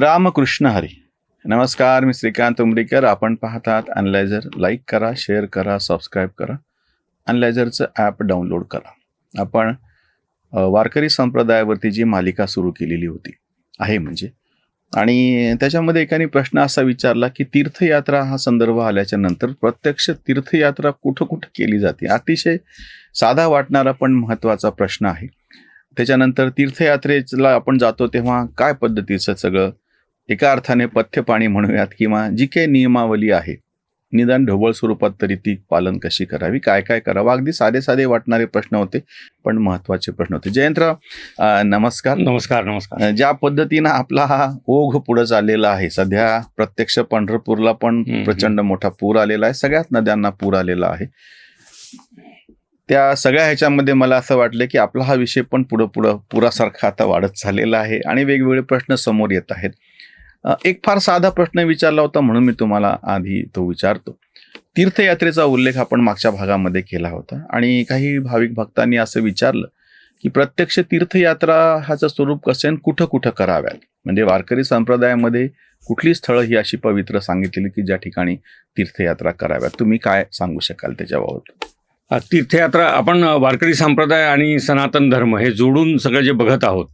रामकृष्ण हरी. नमस्कार मी श्रीकांत उमरीकर. आपण पाहतात अनलायझर लाईक करा शेअर करा सबस्क्राईब करा. अनलायझरचं ॲप डाउनलोड करा. आपण वारकरी संप्रदायावरती जी मालिका सुरू केलेली होती आहे म्हणजे आणि त्याच्यामध्ये एकाने प्रश्न असा विचारला की तीर्थयात्रा हा संदर्भ आल्याच्यानंतर प्रत्यक्ष तीर्थयात्रा कुठं कुठं केली जाते? अतिशय साधा वाटणारा पण महत्त्वाचा प्रश्न आहे. त्याच्यानंतर तीर्थयात्रेला आपण जातो तेव्हा काय पद्धतीचं सगळं एका अर्थाने पथ्यपाणी म्हणूयात किंवा जी काही नियमावली आहे. निदान ढोबळ स्वरूपात तरी ती पालन कशी करावी? काय काय करावं? अगदी साधे साधे वाटणारे प्रश्न होते पण महत्त्वाचे प्रश्न होते. जयंतराव नमस्कार. नमस्कार नमस्कार. ज्या पद्धतीनं आपला हा ओघ पुढे चाललेला आहे सध्या प्रत्यक्ष पंढरपूरला पण. प्रचंड मोठा पूर आलेला आहे सगळ्याच नद्यांना पूर आलेला आहे. त्या सगळ्या ह्याच्यामध्ये मला असं वाटलं की आपला हा विषय पण पुढं पुढं पुरासारखा आता वाढत चाललेला आहे आणि वेगवेगळे प्रश्न समोर येत आहेत. एक फार साधा प्रश्न विचारला होता म्हणून मी तुम्हाला आधी तो विचारतो. तीर्थयात्रेचा उल्लेख आपण मागच्या भागामध्ये केला होता आणि काही भाविक भक्तांनी असं विचारलं की प्रत्यक्ष तीर्थयात्रा ह्याचं स्वरूप कसं कुठं कुठं कराव्यात? म्हणजे वारकरी संप्रदायामध्ये कुठली स्थळं ही अशी पवित्र सांगितलेली की ज्या ठिकाणी तीर्थयात्रा कराव्यात? तुम्ही काय सांगू शकाल त्याच्याबाबत? तीर्थयात्रा आपण वारकरी संप्रदाय आणि सनातन धर्म हे जोडून सगळं जे बघत आहोत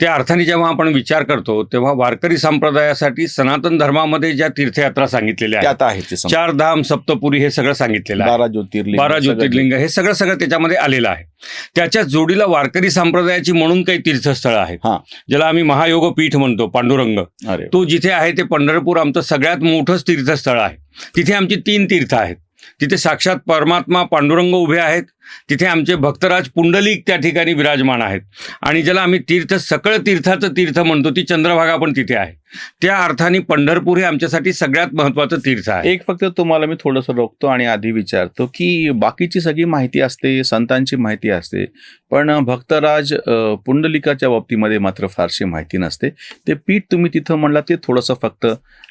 त्या अर्थाने जेव्हा आपण विचार करतो तेव्हा वारकरी संप्रदायासाठी सनातन धर्मामध्ये ज्या तीर्थयात्रा सांगितलेल्या आहेत आहे चार धाम सप्तपुरी हे सगळं सांगितलेलं आहे. बारा ज्योतिर्लिंग बारा ज्योतिर्लिंग हे सगळं सगळं त्याच्यामध्ये आलेलं आहे. त्याच्या जोडीला वारकरी संप्रदायाची म्हणून काही तीर्थस्थळं आहेत. हा. ज्याला आम्ही महायोग पीठ म्हणतो पांडुरंग. तो जिथे आहे ते पंढरपूर आमचं सगळ्यात मोठंच तीर्थस्थळ आहे. तिथे आमची तीन तीर्थ आहेत. तिथे साक्षात परमात्मा पांडुरंग उभे आहेत. तिथे आमचे भक्तराज पुंडलिक त्या ठिकाणी विराजमान आहेत. आणि ज्याला आम्ही तीर्थ सकळ तीर्थाचं तीर्थ म्हणतो ती चंद्रभागा पण तिथे आहे. त्या अर्थाने पंढरपूर हे आमच्यासाठी सगळ्यात महत्त्वाचं तीर्थ आहे. एक फक्त तुम्हाला मी थोडंसं रोखतो आणि आधी विचारतो की बाकीची सगळी माहिती असते संतांची माहिती असते पण भक्तराज पुंडलिकाच्या बाबतीमध्ये मात्र फारशी माहिती नसते. ते पीठ तुम्ही तिथं म्हणला ते थोडंसं फक्त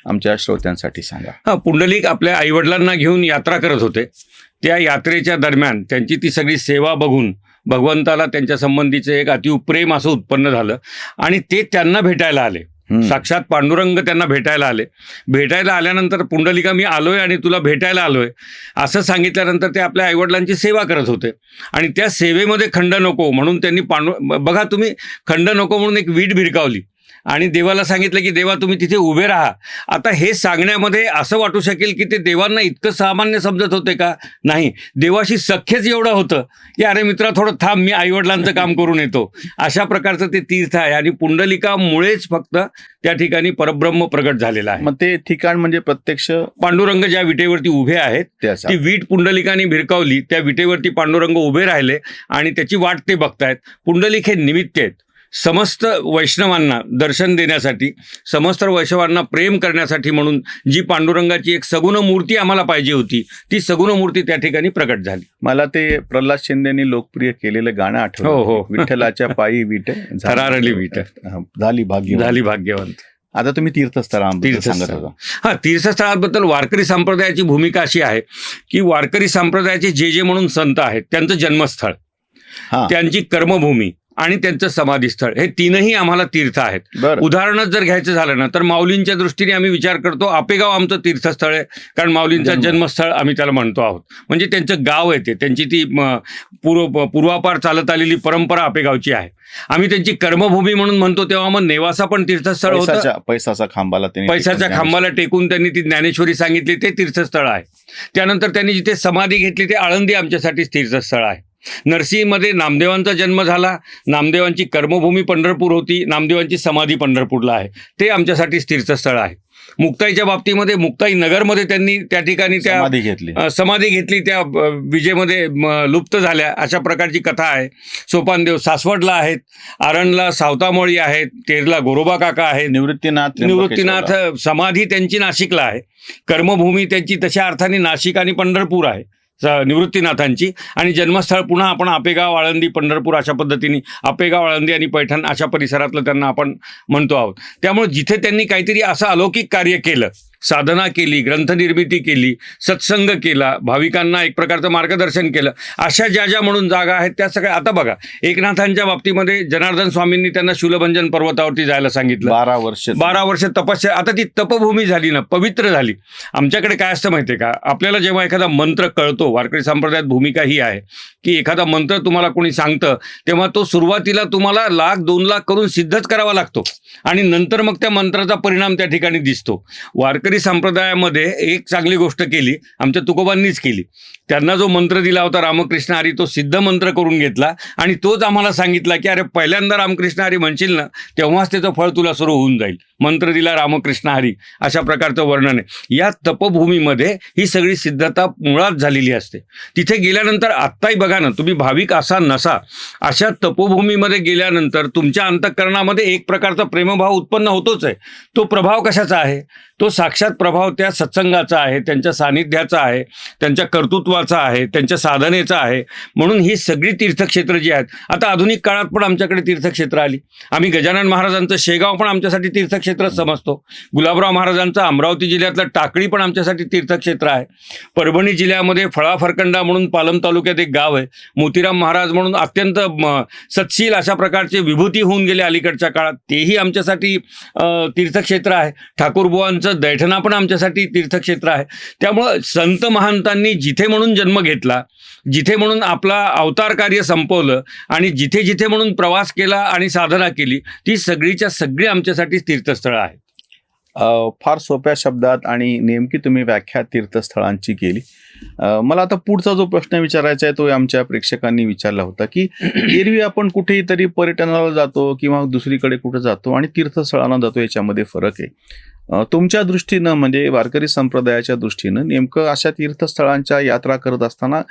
आमच्या श्रोत्यांसाठी सांगा. हा पुंडलिक आपल्या आईवडिलांना घेऊन यात्रा करत होते. त्या यात्रेच्या दरम्यान त्यांची ती सगळी सेवा बघून भगवंताला त्यांच्या संबंधीचं एक अतिव प्रेम असं उत्पन्न झालं. आणि ते त्यांना भेटायला आले. साक्षात पांडुरंग त्यांना भेटायला आले. भेटायला आल्यानंतर पुंडलिका मी आलोय आणि तुला भेटायला आलोय. असं सांगितल्यानंतर ते आपल्या आईवडिलांची सेवा करत होते. आणि त्या सेवेमध्ये खंड नको म्हणून त्यांनी पांडु बघा तुम्ही खंड नको म्हणून एक वीट भिरकावली. आणि देवाला सांगितलं की देवा तुम्ही तिथे उभे राहा. आता हे सांगण्यामध्ये असं वाटू शकेल की ते देवांना इतकं सामान्य समजत होते का? नाही. देवाशी सख्यच एवढं होतं की अरे मित्रा थोडं थांब मी आईवडिलांचं काम करून येतो. अशा प्रकारचं ते तीर्थ आहे आणि पुंडलिकामुळेच फक्त त्या ठिकाणी परब्रह्म प्रगट झालेला आहे. मग ते ठिकाण म्हणजे प्रत्यक्ष पांडुरंग ज्या विटेवरती उभे आहेत ती वीट पुंडलिकाने भिरकावली त्या विटेवरती पांडुरंग उभे राहिले आणि त्याची वाट ते बघतायत. पुंडलिक हे निमित्त आहेत. समस्त वैष्णवांना दर्शन देण्यासाठी समस्त वैष्णवांना प्रेम करण्यासाठी म्हणून जी पांडुरंगाची एक सगुण मूर्ती आम्हाला पाहिजे होती ती सगुण मूर्ती त्या ठिकाणी प्रकट झाली. मला ते प्रल्हाद शिंदेनी लोकप्रिय केलेलं गाणं हो, आठवलं. हो. विठ्ठलाच्या पायी विट थरारली विट. हा, झाली भाग्य झाली भाग्यवंत. आता तुम्ही तीर्थस्थळ. सांगत होता. हा तीर्थस्थळाबद्दल वारकरी संप्रदायाची भूमिका अशी आहे की वारकरी संप्रदायाचे जे जे म्हणून संत आहेत त्यांचं जन्मस्थळ. हा. त्यांची कर्मभूमी. आणि त्यांचं समाधीस्थळ. हे तीनही आम्हाला तीर्थ आहेत. उदाहरणच जर घ्यायचं झालं ना तर माऊलींच्या दृष्टीने आम्ही विचार करतो आपेगाव आमचं तीर्थस्थळ आहे कारण माऊलींचं जन्म. जन्मस्थळ आम्ही त्याला म्हणतो आहोत. म्हणजे त्यांचं गाव आहे ते त्यांची ती पूर्व पूर्वापार चालत आलेली परंपरा आपेगावची आहे. आम्ही त्यांची कर्मभूमी म्हणून म्हणतो तेव्हा मग नेवासा पण तीर्थस्थळ होतं. पैसाच्या पैसाचा खांबाला पैशाच्या खांबाला टेकून त्यांनी ती ज्ञानेश्वरी सांगितली ते तीर्थस्थळ आहे. त्यानंतर त्यांनी जिथे समाधी घेतली ते आळंदी आमच्यासाठी तीर्थस्थळ आहे. नरसिंहमध्ये नामदेवांचा जन्म झाला. नामदेवांची कर्मभूमी पंढरपूर होती. नामदेवांची समाधी पंढरपूरला आहे. ते आमच्यासाठी तीर्थस्थळ आहे. मुक्ताईच्या बाबतीमध्ये मुक्ताई नगरमध्ये त्यांनी त्या ठिकाणी त्या समाधी घेतली. समाधी घेतली. त्या विजेमध्ये लुप्त झाल्या. अशा प्रकारची कथा आहे. सोपानदेव सासवडला आहेत. आरणला सावतामोळी आहेत. तेरला गोरोबा काका आहेत. निवृत्तीनाथ निवृत्तीनाथ समाधी त्यांची नाशिकला आहे. कर्मभूमी त्यांची तशा अर्थाने नाशिक आणि पंढरपूर आहे. निवृत्तीनाथांची. आणि जन्मस्थळ पुन्हा आपण आपेगाव आळंदी पंढरपूर अशा पद्धतीने आपेगाव आळंदी आणि पैठण अशा परिसरातलं त्यांना आपण म्हणतो आहोत. त्यामुळे जिथे त्यांनी काहीतरी असं अलौकिक कार्य केलं साधना केली ग्रंथनिर्मिती केली सत्संग केला भाविकांना एक प्रकारचं मार्गदर्शन केलं. अशा ज्या ज्या म्हणून जागा आहेत त्या सगळ्या आता बघा एकनाथांच्या बाबतीमध्ये जनार्दन स्वामींनी त्यांना शूलभंजन पर्वतावरती जायला सांगितलं. बारा वर्ष बारा वर्ष तपस्या आता ती तपभूमी झाली ना पवित्र झाली. आमच्याकडे काय असतं माहिती आहे का? आपल्याला जेव्हा एखादा मंत्र कळतो वारकरी संप्रदायात भूमिका ही आहे की एखादा मंत्र तुम्हाला कोणी सांगतं तेव्हा तो सुरुवातीला तुम्हाला लाख दोन लाख करून सिद्धच करावा लागतो. आणि नंतर मग त्या मंत्राचा परिणाम त्या ठिकाणी दिसतो. वारकरी संप्रदायामध्ये एक चांगली गोष्ट केली आमच्या तुकोबांनीच केली. त्यांना जो मंत्र दिला होता रामकृष्ण हरी तो सिद्ध मंत्र करून घेतला आणि तोच आम्हाला सांगितला की अरे पहिल्यांदा रामकृष्ण हरी म्हणशील ना तेव्हाच त्याचं फळ तुला सुरू होऊन जाईल. मंत्र दिला रामकृष्ण हरी अशा प्रकारचं वर्णन आहे. या तपभूमीमध्ये ही सगळी सिद्धता मुळात झालेली असते. तिथे गेल्यानंतर आत्ताही बघा ना तुम्ही भाविक असा नसा अशा तपोभूमीमध्ये गेल्यानंतर तुमच्या अंतःकरणामध्ये एक प्रकारचा प्रेमभाव उत्पन्न होतोच आहे. तो प्रभाव कशाचा आहे? तो साक्षात प्रभाव त्या सत्संगाचा आहे त्यांच्या सानिध्याचा आहे त्यांच्या कर्तृत्वाचा आहे त्यांच्या साधनेचा आहे. म्हणून ही सगळी तीर्थक्षेत्र जी आहेत आता आधुनिक काळात पण आमच्याकडे तीर्थक्षेत्र आली. आम्ही गजानन महाराजांचं शेगाव पण आमच्यासाठी तीर्थक्षेत्र समजतो. गुलाबराव महाराजांचं अमरावती जिल्ह्यातलं टाकळी पण आमच्यासाठी तीर्थक्षेत्र आहे. परभणी जिल्ह्यामध्ये फळाफरकंडा म्हणून पालम तालुक्यात एक गाव आहे. मोतीराम महाराज म्हणून अत्यंत म, सत्शील अशा प्रकारचे विभूती होऊन गेले अलीकडच्या काळात. तेही आमच्यासाठी तीर्थक्षेत्र आहे. ठाकूरबुवांचं दैठ पण आमच्यासाठी तीर्थक्षेत्र आहे. त्यामुळं संत महंतांनी जिथे म्हणून जन्म घेतला जिथे म्हणून आपला अवतार कार्य संपवलं आणि जिथे जिथे म्हणून प्रवास केला आणि साधना केली ती सगळीच्या सगळी आमच्यासाठी तीर्थस्थळं आहेत. फार सोप्या शब्दात आणि नेमकी तुम्ही व्याख्या तीर्थस्थळांची केली. मला आता पुढचा जो प्रश्न विचारायचा आहे तो आमच्या प्रेक्षकांनी विचारला होता की एरवी आपण कुठेही तरी पर्यटनाला जातो किंवा दुसरीकडे कुठे जातो आणि तीर्थस्थळांना जातो याच्यामध्ये फरक आहे. तुमच्या दृष्टीनं म्हणजे वारकरी संप्रदायाच्या दृष्टीनं नेमकं अशा तीर्थस्थळांच्या यात्रा करत असताना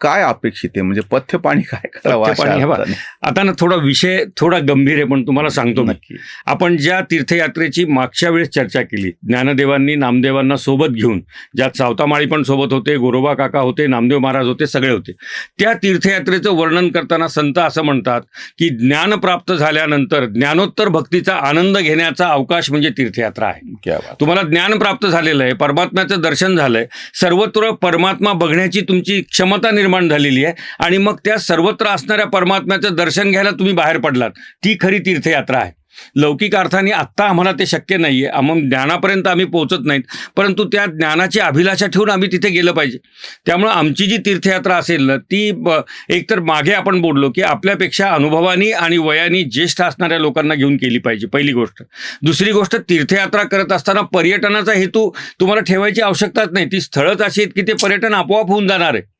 काय अपेक्षित आहे? म्हणजे पथ्य पाणी काय करावं? आता ना थोडा विषय थोडा गंभीर आहे पण तुम्हाला सांगतो नक्की. आपण ज्या तीर्थयात्रेची मागच्या वेळेस चर्चा केली ज्ञानदेवांनी नामदेवांना सोबत घेऊन ज्यात सावतामाळी पण सोबत होते गोरोबा काका होते नामदेव महाराज होते सगळे होते. त्या तीर्थयात्रेचं वर्णन करताना संत असं म्हणतात की ज्ञान प्राप्त झाल्यानंतर ज्ञानोत्तर भक्तीचा आनंद घेण्याचा अवकाश म्हणजे तीर्थयात्रा आहे. तुम्हाला ज्ञान प्राप्त झालेलं आहे परमात्म्याचं दर्शन झालंय सर्वत्र परमात्मा बघण्याची तुमची क्षमता निर्माण झालेली आहे. आणि मग त्या सर्वत्र असणाऱ्या परमात्म्याचं दर्शन घ्यायला तुम्ही बाहेर पडलात. ती खरी तीर्थयात्रा आहे. लौकिक अर्थाने आत्ता आम्हाला ते शक्य नाही आहे मग ज्ञानापर्यंत आम्ही पोहोचत नाहीत. परंतु त्या ज्ञानाची अभिलाषा ठेवून आम्ही तिथे गेलं पाहिजे. त्यामुळं आमची जी तीर्थयात्रा असेल ना ती एकतर मागे आपण बोललो की आपल्यापेक्षा अनुभवानी आणि वयानी ज्येष्ठ असणाऱ्या लोकांना घेऊन केली पाहिजे पहिली गोष्ट. दुसरी गोष्ट तीर्थयात्रा करत असताना पर्यटनाचा हेतू तुम्हाला ठेवायची आवश्यकताच नाही. ती स्थळच अशी आहेत की ते पर्यटन आपोआप होऊन जाणार आहे.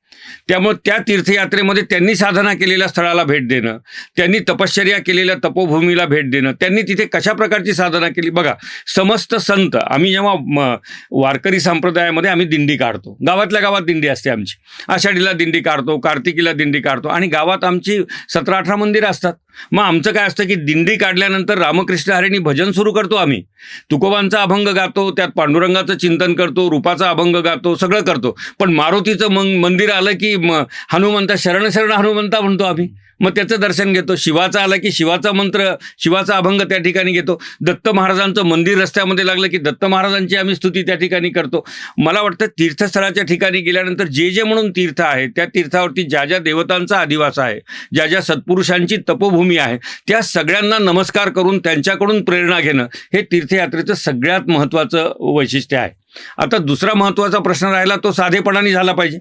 त्यामुळे त्या तीर्थयात्रेमध्ये त्यांनी साधना केलेल्या स्थळाला भेट देणं त्यांनी तपश्चर्या केलेल्या तपोभूमीला भेट देणं त्यांनी तिथे कशा प्रकारची साधना केली? बघा समस्त संत आम्ही जेव्हा वारकरी संप्रदायामध्ये आम्ही दिंडी काढतो. गावातल्या गावात दिंडी असते आमची. आषाढीला दिंडी काढतो कार्तिकीला दिंडी काढतो आणि गावात आमची सतरा अठरा मंदिरं असतात. मग आमचं काय असतं की दिंडी काढल्यानंतर रामकृष्ण हरिणी भजन सुरू करतो आम्ही. तुकोबांचा अभंग गातो त्यात पांडुरंगाचं चिंतन करतो रूपाचा अभंग गातो सगळं करतो. पण मारुतीचं मग मंदिर आलं की हनुमंत हनुमंता शरण शरण हनुमंता म्हणतो आम्ही. मग त्याचं दर्शन घेतो. शिवाचा आला की शिवाचा मंत्र शिवाचा अभंग त्या ठिकाणी घेतो. दत्त महाराजांचं मंदिर रस्त्यामध्ये लागलं की दत्त महाराजांची आम्ही स्तुती त्या ठिकाणी करतो. मला वाटतं तीर्थस्थळाच्या ठिकाणी गेल्यानंतर जे जे म्हणून तीर्थ आहे त्या तीर्थावरती ज्या ज्या देवतांचा अधिवास आहे ज्या ज्या सत्पुरुषांची तपोभूमी आहे त्या सगळ्यांना नमस्कार करून त्यांच्याकडून प्रेरणा घेणं हे तीर्थयात्रेचं सगळ्यात महत्त्वाचं वैशिष्ट्य आहे. आता दुसरा महत्त्वाचा प्रश्न राहिला तो साधेपणाने झाला पाहिजे.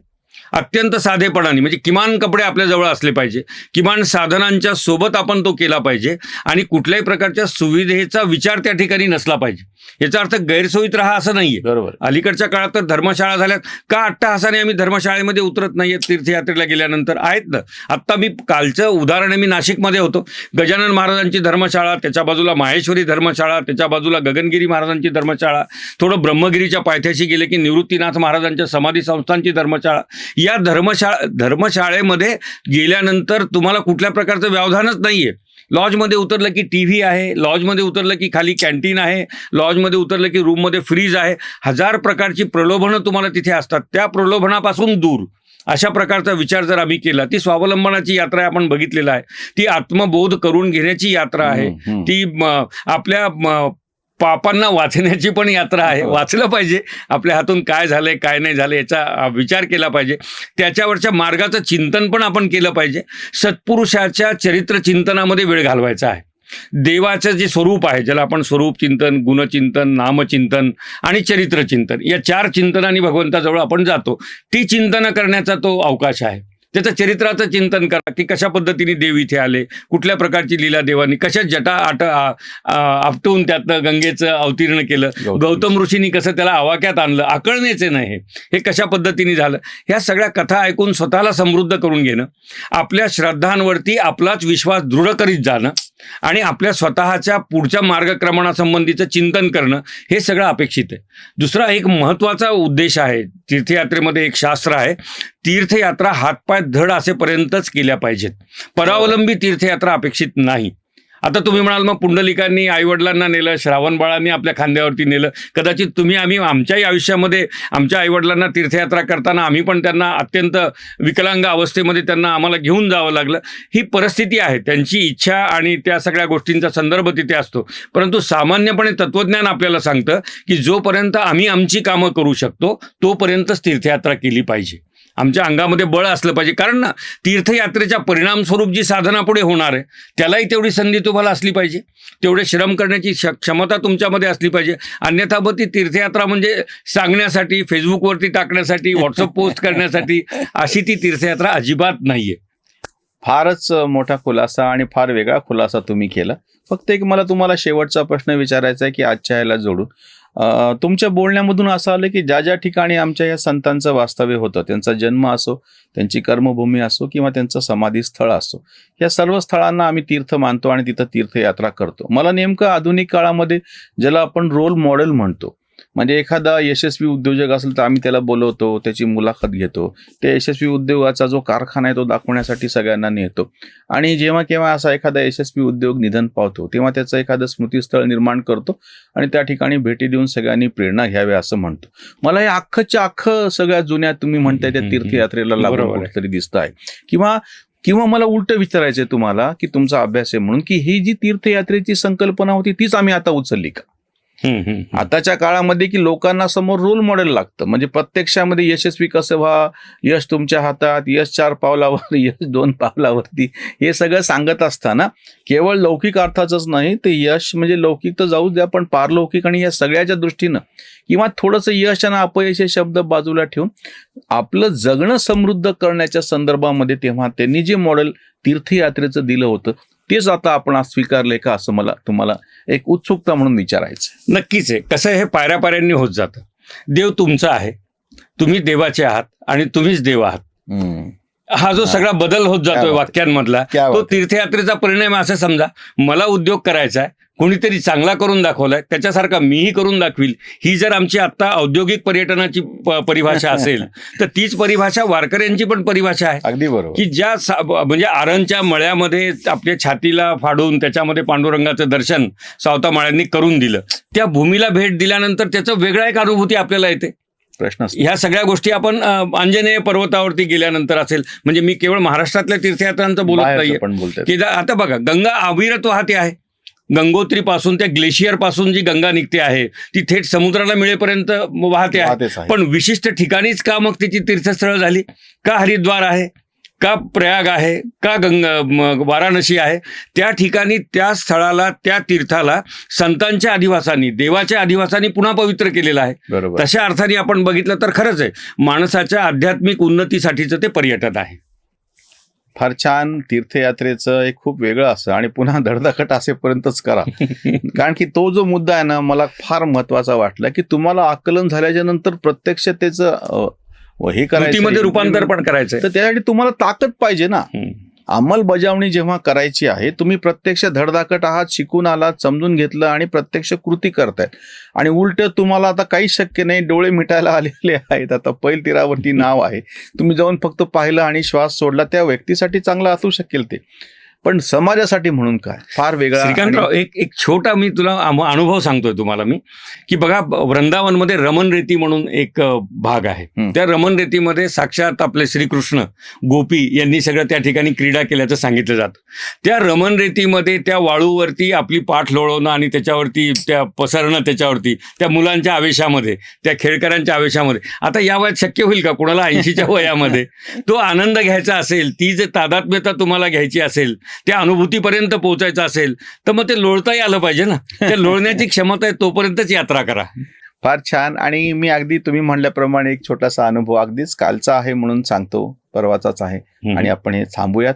अत्यंत साधेपणाने म्हणजे किमान कपडे आपल्याजवळ असले पाहिजे किमान साधनांच्या सोबत आपण तो केला पाहिजे आणि कुठल्याही प्रकारच्या सुविधेचा विचार त्या ठिकाणी नसला पाहिजे. याचा अर्थ गैरसोयीत राहा असं नाहीये. बरोबर. अलीकडच्या काळात तर धर्मशाळा झाल्यात. का अट्टहासाने आम्ही धर्मशाळेमध्ये उतरत नाहीये तीर्थयात्रेला गेल्यानंतर? आहेत ना. आत्ता मी कालचं उदाहरण मी नाशिकमध्ये होतो. गजानन महाराजांची धर्मशाळा त्याच्या बाजूला माहेश्वरी धर्मशाळा त्याच्या बाजूला गगनगिरी महाराजांची धर्मशाळा थोडं ब्रह्मगिरीच्या पायथ्याशी गेले की निवृत्तीनाथ महाराजांच्या समाधी संस्थांची धर्मशाळा या धर्मशाळा धर्मशाळेमध्ये गेल्यानंतर तुम्हाला कुठल्या प्रकारचं व्यवधानच नाहीये. लॉजमध्ये उतरलं की टी व्ही आहे लॉजमध्ये उतरलं की खाली कॅन्टीन आहे लॉजमध्ये उतरलं की रूममध्ये फ्रीज आहे. हजार प्रकारची प्रलोभनं तुम्हाला तिथे असतात. त्या प्रलोभनापासून दूर. अशा प्रकारचा विचार जर आम्ही केला ती स्वावलंबनाची यात्रा आपण बघितलेला आहे. ती आत्मबोध करून घेण्याची यात्रा आहे. ती आपल्या पापांना वाचण्याची पण यात्रा आहे. हो. वाचलं पाहिजे. आपल्या हातून काय झालंय काय नाही झालं याचा विचार केला पाहिजे. त्याच्यावरच्या मार्गाचं चिंतन पण आपण केलं पाहिजे. सत्पुरुषाच्या चरित्र चिंतनामध्ये वेळ घालवायचा आहे. देवाचं जे स्वरूप आहे ज्याला आपण स्वरूप चिंतन गुणचिंतन नामचिंतन आणि चरित्र चिंतन या चार चिंतनाने भगवंताजवळ आपण जातो. ती चिंतन करण्याचा तो अवकाश आहे. त्याचं चरित्राचं चिंतन करा की कशा पद्धतीने देव इथे आले कुठल्या प्रकारची लीला देवानी कशा जटा आट आ- आ- आपटून त्यातनं गंगेचं अवतीर्ण केलं गौतम ऋषींनी कसं त्याला आवाक्यात आणलं आकळण्याचे नाही. हे कशा पद्धतीने झालं ह्या सगळ्या कथा ऐकून स्वतःला समृद्ध करून घेणं आपल्या श्रद्धांवरती आपलाच विश्वास दृढ करीत जाणं आणि आपल्या स्वतःच्या पुढच्या मार्गक्रमणासंबंधीचं चिंतन करणं हे सगळं अपेक्षित आहे. दुसरा एक महत्त्वाचा उद्देश आहे तीर्थयात्रेमध्ये एक शास्त्र आहे तीर्थयात्रा हातपाय धड असेपर्यंतच केल्या पाहिजेत. परावलंबी तीर्थयात्रा अपेक्षित नाही. आता तुम्ही म्हणाल मग पुंडलिकांनी आईवडिलांना नेलं श्रावण बाळांनी आपल्या खांद्यावरती नेलं. कदाचित तुम्ही आम्ही आमच्याही आयुष्यामध्ये आमच्या आईवडिलांना तीर्थयात्रा करताना आम्ही पण त्यांना अत्यंत विकलांग अवस्थेमध्ये त्यांना आम्हाला घेऊन जावं लागलं. ही परिस्थिती आहे. त्यांची इच्छा आणि त्या सगळ्या गोष्टींचा संदर्भ तिथे असतो. परंतु सामान्यपणे तत्वज्ञान आपल्याला सांगतं की जोपर्यंत आम्ही आमची कामं करू शकतो तोपर्यंतच तीर्थयात्रा केली पाहिजे. आमच्या अंगामध्ये बळ असलं पाहिजे. कारण ना तीर्थयात्रेच्या परिणामस्वरूप जी साधना पुढे होणार आहे त्यालाही तेवढी संधी तुम्हाला असली पाहिजे. तेवढे श्रम करण्याची क्षमता तुमच्यामध्ये असली पाहिजे. अन्यथा मग ती तीर्थयात्रा म्हणजे सांगण्यासाठी फेसबुकवरती टाकण्यासाठी व्हॉट्सअप पोस्ट करण्यासाठी अशी ती तीर्थयात्रा अजिबात नाहीये. फारच मोठा खुलासा आणि फार वेगळा खुलासा तुम्ही केला. फक्त एक मला तुम्हाला शेवटचा प्रश्न विचारायचा आहे की आजच्या ह्याला जोडून. तुमच्या बोलण्यामधून असं आलं की ज्या ज्या ठिकाणी आमच्या या संतांचं वास्तव्य होतं त्यांचा जन्म असो त्यांची कर्मभूमी असो किंवा त्यांचं समाधी स्थळ असो या सर्व स्थळांना आम्ही तीर्थ मानतो आणि तिथं तीर्थयात्रा करतो. मला नेमकं आधुनिक काळामध्ये ज्याला आपण रोल मॉडेल म्हणतो म्हणजे एखादा यशस्वी उद्योजक असेल तर आम्ही त्याला बोलवतो त्याची मुलाखत घेतो. त्या यशस्वी उद्योगाचा जो कारखाना आहे तो दाखवण्यासाठी सगळ्यांना नेतो. आणि जेव्हा केव्हा असा एखादा यशस्वी उद्योग निधन पावतो तेव्हा त्याचं एखादं स्मृतीस्थळ निर्माण करतो आणि त्या ठिकाणी भेटी देऊन सगळ्यांनी प्रेरणा घ्यावी असं म्हणतो. मला हे अख्खच्या अख्खं सगळ्या जुन्या तुम्ही म्हणताय त्या तीर्थयात्रेला लागून. कुठेतरी दिसत आहे. किंवा किंवा मला उलट विचारायचंय तुम्हाला की तुमचा अभ्यास आहे म्हणून की ही जी तीर्थयात्रेची संकल्पना होती तीच आम्ही आता उचलली का. आताच्या काळामध्ये की लोकांना समोर रोल मॉडेल लागतं. म्हणजे प्रत्यक्षामध्ये यशस्वी कसं व्हा यश तुमच्या हातात यश चार पावलावर यश दोन पावलावरती हे सगळं सांगत असताना केवळ लौकिक अर्थाचंच नाही ते यश म्हणजे लौकिक तर जाऊच द्या पण पारलौकिक आणि या सगळ्याच्या दृष्टीनं किंवा थोडंसं यश आणि अपयश हे शब्द बाजूला ठेवून आपलं जगणं समृद्ध करण्याच्या संदर्भामध्ये तेव्हा त्यांनी जे मॉडेल तीर्थयात्रेचं दिलं होतं तेच आता आपण आज स्वीकारलंय का असं मला तुम्हाला एक उत्सुकता म्हणून विचारायचं नक्कीच आहे. कसं हे पायऱ्या पायऱ्यांनी होत जातं. देव तुमचा आहे. तुम्ही देवाचे आहात आणि तुम्हीच देव आहात. हा जो. सगळा बदल होत जातोय. वाक्यांमधला क्या तो. तीर्थयात्रेचा परिणाम असं समजा मला उद्योग करायचा आहे कोणीतरी चांगला करून दाखवलाय त्याच्यासारखा मीही करून दाखवील ही जर आमची आता औद्योगिक पर्यटनाची परिभाषा असेल तर तीच परिभाषा वारकऱ्यांची पण परिभाषा आहे अगदी बरोबर की ज्या म्हणजे आरणच्या मळ्यामध्ये आपल्या छातीला फाडून त्याच्यामध्ये पांडुरंगाचं दर्शन सावता माळ्यांनी करून दिलं त्या भूमीला भेट दिल्यानंतर त्याचं वेगळा एक अनुभूती आपल्याला येते प्रश्न ह्या सगळ्या गोष्टी आपण अंजनेय पर्वतावरती गेल्यानंतर असेल. म्हणजे मी केवळ महाराष्ट्रातल्या तीर्थयात्रांचं बोलत नाहीये. की आता बघा गंगा अविरत वाहते आहे. गंगोत्री पासून त्या ग्लेशियरपासून जी गंगा निघते आहे ती थेट समुद्राला मिळेपर्यंत वाहते आहे. पण विशिष्ट ठिकाणीच का मग तिची तीर्थस्थळ झाली? का हरिद्वार आहे? का प्रयाग आहे? का गंग वाराणसी आहे? त्या ठिकाणी त्या स्थळाला त्या तीर्थाला संतांच्या अधिवासानी देवाच्या अधिवासानी पुन्हा पवित्र केलेलं आहे. बरोबर. तशा अर्थाने आपण बघितलं तर खरंच आहे माणसाच्या आध्यात्मिक उन्नतीसाठीचं ते पर्यटन आहे. फार छान तीर्थयात्रेचं एक खूप वेगळं असं आणि पुन्हा धडधाकट असेपर्यंतच करा. कारण की तो जो मुद्दा आहे ना मला फार महत्त्वाचा वाटला की तुम्हाला आकलन झाल्याच्यानंतर प्रत्यक्ष त्याचं हे करायचं रूपांतर पण करायचंय. तर त्यासाठी तुम्हाला ताकद पाहिजे ना. अंमलबजावणी जेव्हा करायची आहे तुम्ही प्रत्यक्ष धडधाकट आहात शिकून आलात समजून घेतलं आणि प्रत्यक्ष कृती करतायत. आणि उलट तुम्हाला आता काही शक्य नाही डोळे मिटायला आलेले आहेत. आता पैल तीरावरती नाव आहे. तुम्ही जाऊन फक्त पाहिलं आणि श्वास सोडला त्या व्यक्तीसाठी चांगलं असू शकेल ते. पण समाजासाठी म्हणून काय? फार वेगळा श्रीकांतराव एक एक छोटा मी तुला अनुभव सांगतोय तुम्हाला मी की बघा ब- वृंदावनमध्ये रमण रेती म्हणून एक भाग आहे. त्या रमण रेतीमध्ये साक्षात आपले श्रीकृष्ण गोपी यांनी सगळं त्या ठिकाणी क्रीडा केल्याचं सांगितलं जातं. त्या रमण रेतीमध्ये त्या वाळूवरती आपली पाठ लोळवणं आणि त्याच्यावरती त्या पसरणं त्याच्यावरती त्या मुलांच्या आवेशामध्ये त्या खेळकऱ्यांच्या आवेशामध्ये. आता या वयात शक्य होईल का? कोणाला ऐंशीच्या वयामध्ये? तो आनंद घ्यायचा असेल ती जे तादात्म्यता तुम्हाला घ्यायची असेल त्या अनुभूतीपर्यंत पोहोचायचं असेल तर मग ते लोळताही आलं पाहिजे ना. त्या लोळण्याची क्षमता आहे तोपर्यंतच यात्रा करा. फार छान. आणि मी अगदी तुम्ही म्हणल्याप्रमाणे एक छोटासा अनुभव अगदीच कालचा आहे म्हणून सांगतो परवाचाच आहे. आणि आपण हे थांबूयात.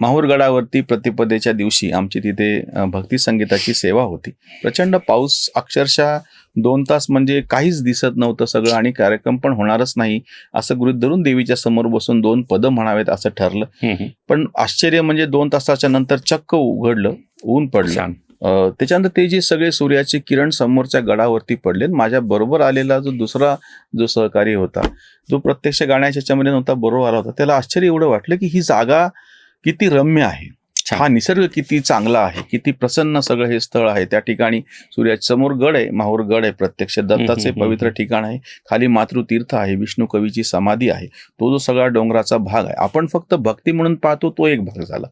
माहूरगडावरती प्रतिपदेच्या दिवशी आमची तिथे भक्ती संगीताची सेवा होती. प्रचंड पाऊस अक्षरशः दोन तास म्हणजे काहीच दिसत नव्हतं सगळं आणि कार्यक्रम पण होणारच नाही असं गृहीत धरून देवीच्या समोर बसून दोन पदं म्हणावेत असं ठरलं. पण आश्चर्य म्हणजे दोन तासाच्या नंतर चक्क उघडलं ऊन पडलं त्याच्यानंतर ते जे सगळे सूर्याचे किरण समोरच्या गडावरती पडले माझ्या बरोबर आलेला जो दुसरा जो सहकारी होता जो प्रत्यक्ष गाण्याच्या ह्याच्यामध्ये नव्हता बरोबर आला होता त्याला आश्चर्य एवढं वाटलं की ही जागा किती रम्य आहे. हा निसर्ग किती चांगला आहे किती प्रसन्न सगळं हे स्थळ आहे. त्या ठिकाणी सूर्याच्या समोर गड आहे माहूर गड आहे प्रत्यक्ष. दत्ताचे पवित्र ठिकाण आहे. खाली मातृतीर्थ आहे विष्णू कवीची समाधी आहे. तो जो सगळा डोंगराचा भाग आहे. आपण फक्त भक्ती म्हणून पाहतो तो एक भाग झाला.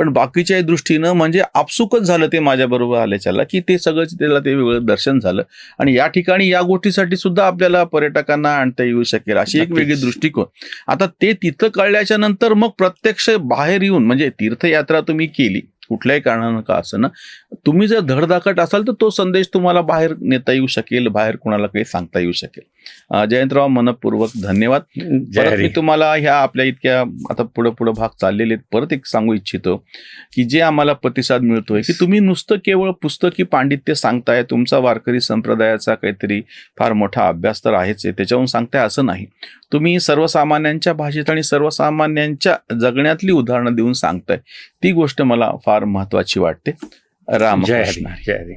पण बाकीच्या दृष्टीनं म्हणजे आपसुकच झालं ते माझ्या बरोबर आल्याच्याला की ते सगळं त्याला ते वेगळं दर्शन झालं. आणि या ठिकाणी या गोष्टीसाठी सुद्धा आपल्याला पर्यटकांना आणता येऊ शकेल अशी एक. वेगळी दृष्टिकोन. आता ते तिथं कळल्याच्या नंतर मग प्रत्यक्ष बाहेर येऊन म्हणजे तीर्थयात्रा तुम्ही केली कुठल्याही कारणानं का असं ना तुम्ही जर धडधाकट असाल तर तो संदेश तुम्हाला बाहेर नेता येऊ शकेल बाहेर कोणाला काही सांगता येऊ शकेल. जयंतराव मनपूर्वक धन्यवाद. परत मी तुम्हाला ह्या आपल्या इतक्या आता पुढे पुढे भाग चाललेले आहेत. परत एक सांगू इच्छितो की जे आम्हाला प्रतिसाद मिळतोय की तुम्ही नुसतं केवळ पुस्तकी पांडित्य सांगताय तुमचा वारकरी संप्रदायाचा काहीतरी फार मोठा अभ्यास तर आहेच आहे त्याच्याहून सांगताय असं नाही. तुम्ही सर्वसामान्यांच्या भाषेत आणि सर्वसामान्यांच्या जगण्यातली उदाहरणं देऊन सांगताय ती गोष्ट मला फार महत्वाची वाटते. जय हरी रामकृष्ण जय हरी.